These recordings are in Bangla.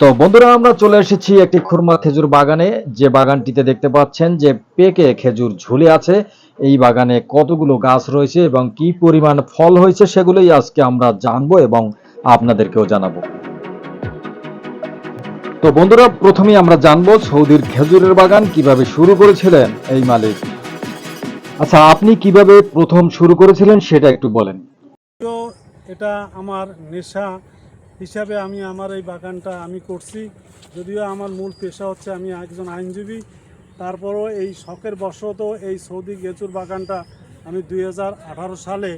তো বন্ধুরা, আমরা চলে এসেছি একটি খুরমা খেজুর বাগানে। যে বাগানটিতে দেখতে পাচ্ছেন যে পেকে খেজুর ঝুলে আছে। এই বাগানে কতগুলো গাছ রয়েছে এবং কি পরিমাণ ফল হয়েছে সেগুলোই আজকে আমরা জানব এবং আপনাদেরকেও জানাব। তো বন্ধুরা, প্রথমেই আমরা জানব সৌদির খেজুরের বাগান কীভাবে শুরু করেছিলেন এই মালিক। আচ্ছা আপনি কীভাবে প্রথম শুরু করেছিলেন সেটা একটু বলেন। এটা আমার নেশা। হিসাবে আমি আমার এই বাগানটা আমি করছি। যদিও আমার মূল পেশা হচ্ছে আমি একজন আইনজীবী। তারপরও এই শখের বশত এই সৌদি গেচুর বাগানটা আমি দু হাজার আঠারো সালে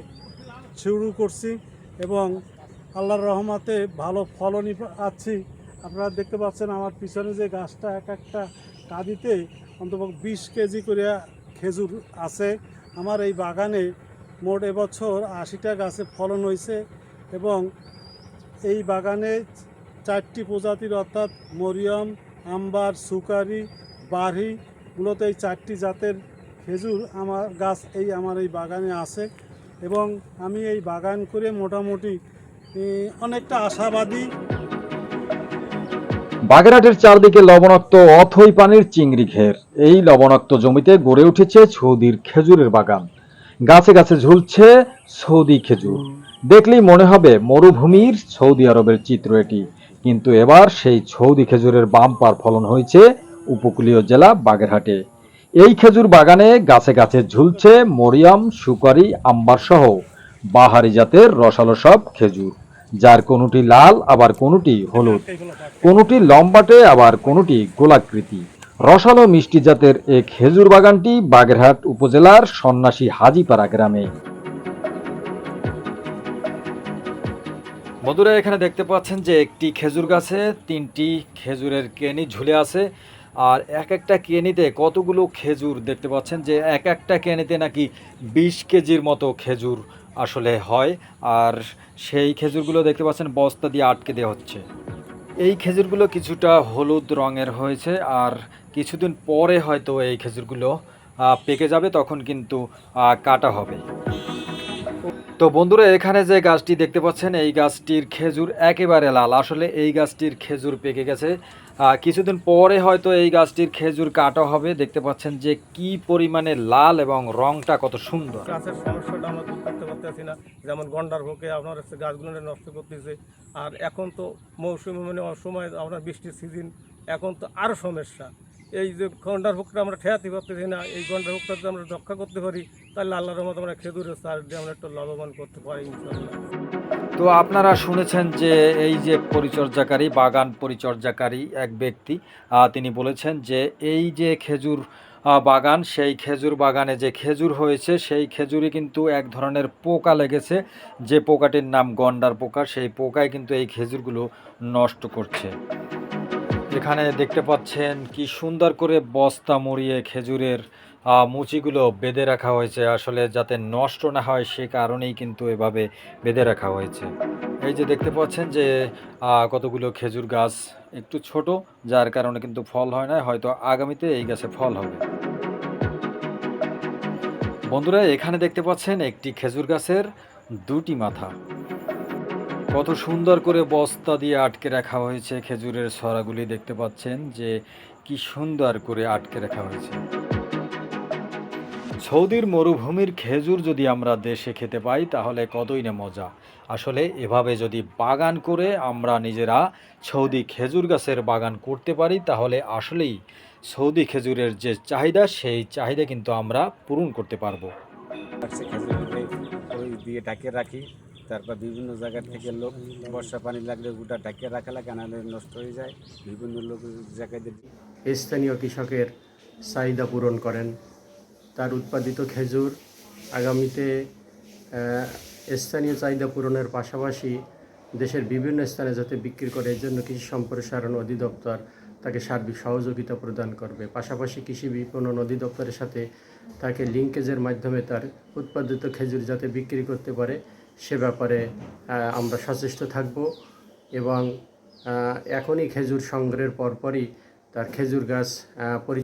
শুরু করছি এবং আল্লাহর রহমাতে ভালো ফলনই পাচ্ছি। আপনারা দেখতে পাচ্ছেন আমার পিছনে যে গাছটা এক একটা কাঁদিতে অন্তত বিশ কেজি করে খেজুর আছে। আমার এই বাগানে মোট এবছর আশিটা গাছে ফলন হয়েছে এবং এই বাগানে চারটি প্রজাতির অর্থাৎ মরিয়ম, আম্বার, সুকারি বাড়ি মূলত এই চারটি জাতের খেজুর আমার গাছ এই আমার এই বাগানে আছে এবং আমি এই বাগান করে মোটামুটি অনেকটা আশাবাদী। বাগেরহাটের চারদিকে লবণাক্ত অথই পানির চিংড়ি ঘের। এই লবণাক্ত জমিতে গড়ে উঠেছে ছৌদির খেজুরের বাগান। গাছে গাছে ঝুলছে সৌদি খেজুর। দেখলেই মনে হবে মরুভূমির সৌদি আরবের চিত্র এটি। কিন্তু এবার সেই সৌদি খেজুরের বাম্পার ফলন হয়েছে উপকূলীয় জেলা বাগেরহাটে। এই খেজুর বাগানে গাছে গাছে ঝুলছে মরিয়াম সুকারি আম্বার সহ বাহারি জাতের রসালো সব খেজুর। যার কোনোটি লাল, আবার কোনোটি হলুদ। কোনোটি লম্বাটে, আবার কোনোটি গোলাকৃতি। রসালো মিষ্টি জাতের এই খেজুর বাগানটি বাগেরহাট উপজেলার সন্ন্যাসী হাজিপাড়া গ্রামে। বন্ধুরা, এখানে দেখতে পাচ্ছেন যে একটি খেজুর গাছে তিনটি খেজুরের কেনি ঝুলে আছে। আর এক একটা কেনিতে কতগুলো খেজুর দেখতে পাচ্ছেন যে এক একটা কেনিতে নাকি বিশ কেজির মতো খেজুর আসলে হয়। আর সেই খেজুরগুলো দেখতে পাচ্ছেন বস্তা দিয়ে আটকে দেওয়া হচ্ছে। এই খেজুরগুলো কিছুটা হলুদ রঙের হয়েছে। আর কিছুদিন পরে হয়তো এই খেজুরগুলো পেকে যাবে, তখন কিন্তু কাটা হবে। তো বন্ধুরা, এখানে যে গাছটি দেখতে পাচ্ছেন, এই গাছটির খেজুর একেবারে লাল। আসলে এই গাছটির খেজুর পেকে গেছে। কিছুদিন পরে হয়তো এই গাছটির খেজুর কাটা হবে। দেখতে পাচ্ছেন যে কি পরিমাণে লাল এবং রংটা কত সুন্দর। গাছের সমস্যাটা আমরা দূর করতে পারতেছি না। যেমন গন্ডার ভোকে আপনার গাছগুলো নষ্ট করতেছে। আর এখন তো মৌসুমি মানে অসময় আপনার বৃষ্টির সিজন এখন তো আরও সমস্যা। এই যে গন্ডার ভোগটা আমরা ঠেয়াতে পারতেছি না, এই গন্ডার ভোগটা যদি আমরা রক্ষা করতে পারি, তাহলে আল্লাহর মতো আমরা খেজুরের সার দিয়ে আমরা একটু লাভবান করতে পারি তো আপনারা শুনেছেন যে এই যে পরিচর্যাকারী, বাগান পরিচর্যাকারী এক ব্যক্তি তিনি বলেছেন যে এই যে খেজুর বাগান, সেই খেজুর বাগানে যে খেজুর হয়েছে, সেই খেজুরে কিন্তু এক ধরনের পোকা লেগেছে। যে পোকাটির নাম গন্ডার পোকা, সেই পোকায় কিন্তু এই খেজুরগুলো নষ্ট করছে। এখানে দেখতে পাচ্ছেন কি সুন্দর করে বস্তা মুড়িয়ে খেজুরের মুচিগুলো বেঁধে রাখা হয়েছে। আসলে যাতে নষ্ট না হয় সে কারণেই কিন্তু এভাবে বেঁধে রাখা হয়েছে। এই যে দেখতে পাচ্ছেন যে কতগুলো খেজুর গাছ একটু ছোট, যার কারণে কিন্তু ফল হয় না, হয়তো আগামীতে এই গাছে ফল হবে। বন্ধুরা, এখানে দেখতে পাচ্ছেন একটি খেজুর গাছের দুটি মাথা। কত সুন্দর করে বস্তা দিয়ে আটকে রাখা হয়েছে খেজুরের ছড়াগুলি দেখতে পাচ্ছেন যে কি সুন্দর করে আটকে রাখা হয়েছে। সৌদির মরুভূমির খেজুর যদি আমরা দেশে খেতে পাই, তাহলে কতই না মজা। আসলে এভাবে যদি বাগান করে আমরা নিজেরা সৌদি খেজুর গাছের বাগান করতে পারি, তাহলে আসলেই সৌদি খেজুরের যে চাহিদা, সেই চাহিদা কিন্তু আমরা পূরণ করতে পারব। খেজুরকে ওই দিয়ে রাখি। তারপর বিভিন্ন জায়গা থেকে লোক বর্ষা পানি লাগলে ওটা ঢাকে রাখা লাগে, নাহলে নষ্ট হয়ে যায়। বিভিন্ন লোক জায়গায় স্থানীয় কৃষকের চাহিদা পূরণ করেন। তার উৎপাদিত খেজুর আগামীতে স্থানীয় চাহিদা পূরণের পাশাপাশি দেশের বিভিন্ন স্থানে যাতে বিক্রি করে, এর জন্য কৃষি সম্প্রসারণ অধিদপ্তর তাকে সার্বিক সহযোগিতা প্রদান করবে। পাশাপাশি কৃষি বিপণন অধিদপ্তরের সাথে তাকে লিঙ্কেজের মাধ্যমে তার উৎপাদিত খেজুর যাতে বিক্রি করতে পারে ব্যাপারে আমরা সচেষ্ট থাকব এবং এখনই খেজুর সংগ্রহের পরপরই তার খেজুর গাছ পরি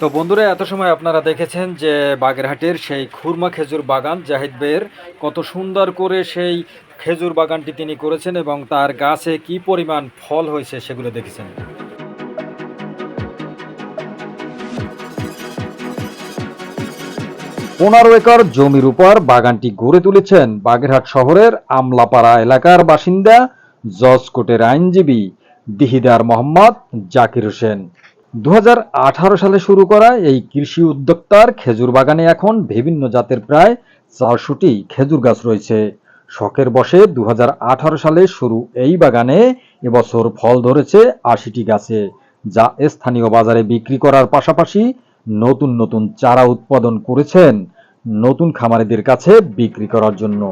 তো বন্ধুরা, এত সময় আপনারা দেখেছেন যে বাগেরহাটের সেই খুরমা খেজুর বাগান জাহিদ বের কত সুন্দর করে সেই খেজুর বাগানটি তিনি করেছেন এবং তার গাছে কি পরিমাণ ফল হয়েছে সেগুলো দেখেছেন। পনেরো একর জমির উপর বাগানটি গড়ে তুলেছেন বাগেরহাট শহরের আমলাপাড়া এলাকার বাসিন্দা জজকোটের আইনজীবী দিহিদার মোহাম্মদ জাকির হোসেন। দু হাজার আঠারো সালে শুরু করা এই কৃষি উদ্যোক্তার খেজুর বাগানে এখন বিভিন্ন জাতের প্রায় চারশোটি খেজুর গাছ রয়েছে। শখের বসে দু হাজার আঠারো সালে শুরু এই বাগানে এবছর ফল ধরেছে আশিটি গাছে, যা স্থানীয় বাজারে বিক্রি করার পাশাপাশি নতুন নতুন চারা উৎপাদন করেছেন নতুন খামারিদের কাছে বিক্রি করার জন্য।